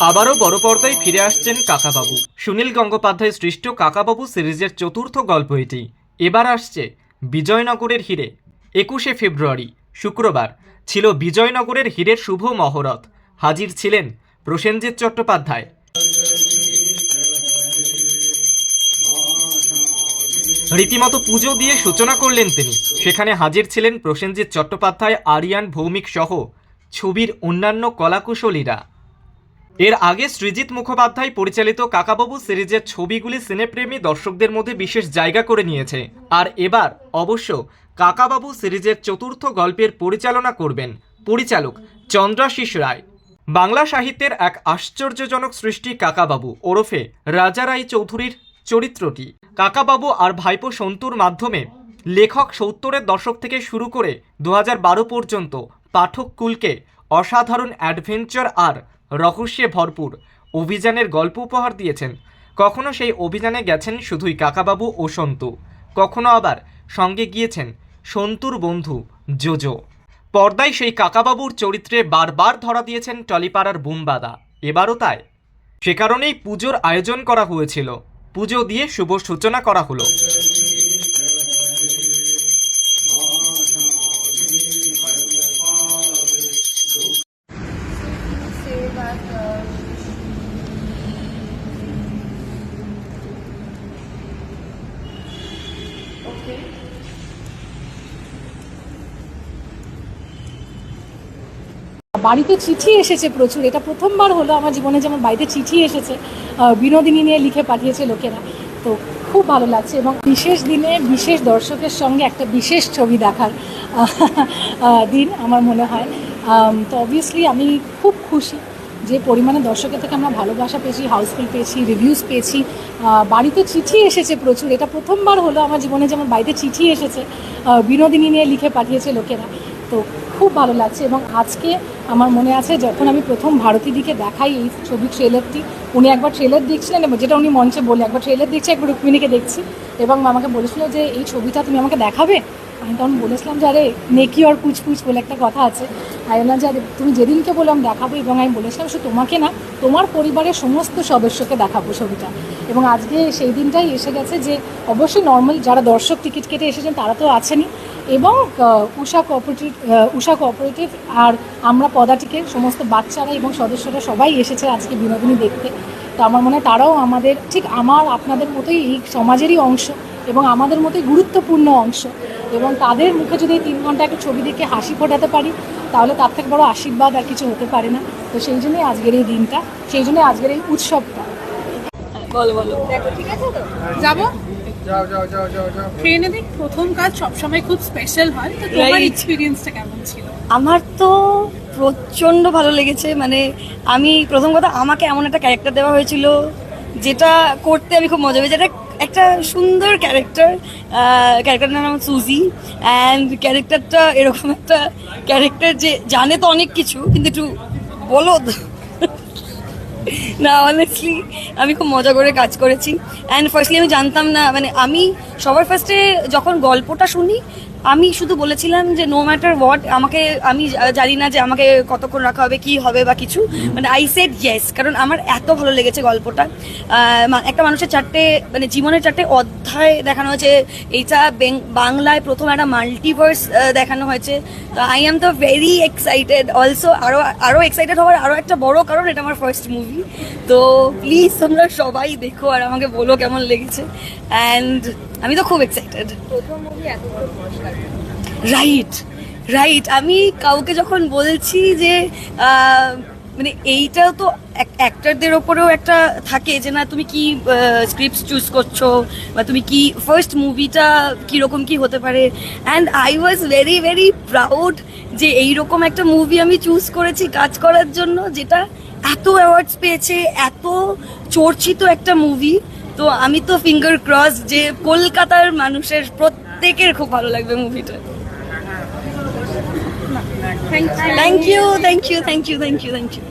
আবারও বড় পর্দায় ফিরে আসছেন কাকাবাবু। সুনীল গঙ্গোপাধ্যায় সৃষ্ট কাকাবাবু সিরিজের চতুর্থ গল্প এটি। এবার আসছে বিজয়নগরের হিরে। একুশে ফেব্রুয়ারি, শুক্রবার, ছিল বিজয়নগরের হীরের শুভ মহরত। হাজির ছিলেন প্রসেনজিৎ চট্টোপাধ্যায়। রীতিমতো পুজো দিয়ে সূচনা করলেন তিনি। সেখানে হাজির ছিলেন প্রসেনজিৎ চট্টোপাধ্যায়, আরিয়ান ভৌমিক সহ ছবির অন্যান্য কলাকুশলীরা। এর আগে সৃজিত মুখোপাধ্যায় পরিচালিত কাকাবাবু সিরিজের ছবিগুলি সিনেপ্রেমী দর্শকদের মধ্যে বিশেষ জায়গা করে নিয়েছে। আর এবার, অবশ্য, কাকাবাবু সিরিজের চতুর্থ গল্পের পরিচালনা করবেন পরিচালক চন্দ্রাশিস রায়। বাংলা সাহিত্যের এক আশ্চর্যজনক সৃষ্টি কাকাবাবু ওরফে রাজা রায় চৌধুরীর চরিত্রটি। কাকাবাবু আর ভাইপো সন্তুর মাধ্যমে লেখক সত্তরের দশক থেকে শুরু করে দু হাজার বারো পর্যন্ত পাঠককুলকে অসাধারণ অ্যাডভেঞ্চার আর রহস্যে ভরপুর। অভিযানের গল্প উপহার দিয়েছেন। কখনো সেই অভিযানে গেছেন শুধুই কাকাবাবু ও সন্তু। কখনো আবার সঙ্গে গিয়েছেন সন্তুর বন্ধু জোজো। পর্দায় সেই কাকাবাবুর চরিত্রে বারবার ধরা দিয়েছেন টলিপাড়ার বুমবাদা। এবারও তাই। সে কারণেই পুজোর আয়োজন করা হয়েছিল। পুজো দিয়ে শুভ সূচনা করা হলো। বাড়িতে চিঠি এসেছে প্রচুর। এটা প্রথমবার হলো, আমার জীবনে যেমন বাড়িতে চিঠি এসেছে বিনোদিনী নিয়ে লিখে পাঠিয়েছে লোকেরা। তো খুব ভালো লাগছে এবং বিশেষ দিনে বিশেষ দর্শকের সঙ্গে একটা বিশেষ ছবি দেখার দিন আমার মনে হয়। তো অবভিয়াসলি আমি খুব খুশি। যে পরিমাণে দর্শকের থেকে আমরা ভালোবাসা পেয়েছি হাউসফুল পেয়েছি রিভিউজ পেয়েছি বাড়িতে চিঠি এসেছে প্রচুর। এটা প্রথমবার হলো আমার জীবনে যেমন বাড়িতে চিঠি এসেছে বিনোদিনী নিয়ে লিখে পাঠিয়েছে লোকেরা। তো খুব ভালো লাগছে এবং আজকে আমার মনে আছে যখন আমি প্রথম ভারতী দিকে দেখাই এই ছবি ট্রেলারটি উনি একবার ট্রেলার দেখছিলেন এবং যেটা উনি মঞ্চে বলে, একবার ট্রেলার দেখছি, একবার রুক্মিণীকে দেখছি এবং আমাকে বলেছিল যে, এই ছবিটা তুমি আমাকে দেখাবে? আমি তখন বলেছিলাম যে, আরে, নেকি আর কুচপুচ বলে একটা কথা আছে। আমি বললাম যে, আরে, তুমি যেদিনকে বললাম দেখাবো এবং আমি বলেছিলাম শুধু তোমাকে না, তোমার পরিবারের সমস্ত সদস্যকে দেখাবো ছবিটা। এবং আজকে সেই দিনটাই এসে গেছে যে, অবশ্যই নর্মাল যারা দর্শক টিকিট কেটে এসেছেন তারা তো আছেনই। এবং উষা কোঅপারেটিভ উষা কোঅপারেটিভ আর আমরা পদাটিকের সমস্ত বাচ্চারা এবং সদস্যরা সবাই এসেছে আজকে বিনোদিনী দেখতে। তো আমার মনে হয় তারাও আমাদের, ঠিক আমার আপনাদের মতোই এই সমাজেরই অংশ এবং আমাদের মতোই গুরুত্বপূর্ণ অংশ। এবং তাদের মুখে যদি এই তিন ঘণ্টা একটা ছবি দেখে হাসি ফোটাতে পারি তাহলে তার থেকে বড় আশীর্বাদ আর কিছু হতে পারে না। তো সেই জন্যই আজকের এই দিনটা সেই জন্যই আজকের এই উৎসবটা। বলো বলো। দেখো ঠিক আছে তো? যাব? যাও যাও যাও যাও যাও। ট্রেনে দিক প্রথম কাজ সবসময় খুব স্পেশাল হয়। তো তোমার এক্সপিরিয়েন্সটা কেমন ছিল? আমার তো প্রচণ্ড ভালো লেগেছে। মানে আমি প্রথম কথা আমাকে এমন একটা ক্যারেক্টার দেওয়া হয়েছিল যেটা করতে আমি খুব মজা পেয়েছি। এটা একটা সুন্দর ক্যারেক্টার ক্যারেক্টারটার নাম সুজি অ্যান্ড ক্যারেক্টারটা এরকম একটা ক্যারেক্টার যে জানে তো অনেক কিছু, কিন্তু একটু বলো না অনেস্টলি আমি খুব মজা করে কাজ করেছি। অ্যান্ড ফার্স্টলি আমি জানতাম না মানে আমি সবার ফার্স্টে যখন গল্পটা শুনি আমি শুধু বলেছিলাম যে নো ম্যাটার হোয়াট আমাকে, আমি জানি না যে আমাকে কতক্ষণ রাখা হবে, কি হবে বা কিছু মানে আই সেড ইয়েস কারণ আমার এত ভালো লেগেছে গল্পটা। একটা মানুষের চারটে মানে জীবনের চারটে অধ্যায় দেখানো হয়েছে, এইটা বাংলায় প্রথম একটা মাল্টিভার্স দেখানো হয়েছে। তো আই এম তো ভেরি এক্সাইটেড অলসো আরও আরও এক্সাইটেড হওয়ার আরও একটা বড় কারণ, এটা আমার ফার্স্ট মুভি তো প্লিজ তোমরা সবাই দেখো আর আমাকে বলো কেমন লেগেছে। অ্যান্ড আমি তো খুব এক্সাইটেড রাইট রাইট আমি কাউকে যখন বলছি যে মানে এইটাও তো অ্যাক্টারদের ওপরেও একটা থাকে যে না তুমি কি স্ক্রিপ্ট চুজ করছ? বা তুমি কি ফার্স্ট মুভিটা কীরকম কি হতে পারে? And I was very very proud যে এইরকম একটা মুভি আমি চুজ করেছি কাজ করার জন্য যেটা এত অ্যাওয়ার্ডস পেয়েছে এত চর্চিত একটা মুভি তো আমি তো ফিঙ্গার ক্রস যে কলকাতার মানুষের প্রত্যেকের খুব ভালো লাগবে মুভিটা thank you thank you thank you thank you thank you